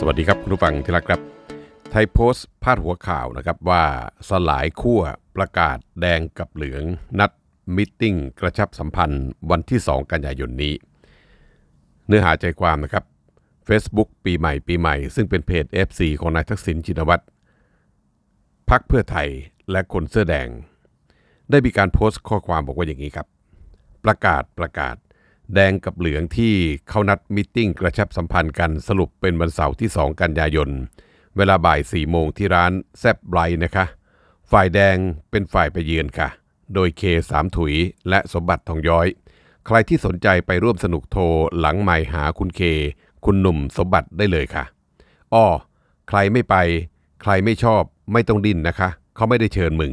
สวัสดีครับคุณผู้ฟังที่รักครับ ไทยโพสต์พาดหัวข่าวนะครับว่าสลายขั้วประกาศแดงกับเหลือง นัดมิทติ้งกระชับสัมพันธ์วันที่ 2 กันยายนนี้ เนื้อหาใจความนะครับ Facebook ปีใหม่ปีใหม่ ซึ่งเป็นเพจ FC ของนายทักษิณชินวัตรพักเพื่อไทยและคนเสื้อแดง ได้มีการโพสต์ข้อความบอกว่าอย่างนี้ครับ ประกาศประกาศ แดงกับเหลืองที่เขานัดมิทติ้งกระชับสัมพันธ์กันสรุปเป็นวันเสาร์ที่ 2 กันยายน เวลาบ่าย4โมงที่ร้านแซบไบร์นะคะ ฝ่ายแดงเป็นฝ่ายไปเยือนค่ะ โดยเคสามถุยและสมบัติทองย้อย ใครที่สนใจไปร่วมสนุกโทรหลังไม่หาคุณเค คุณหนุ่มสมบัติได้เลยค่ะ อ้อ ใครไม่ไป ใครไม่ชอบไม่ต้องดิ้นนะคะ เขาไม่ได้เชิญมึง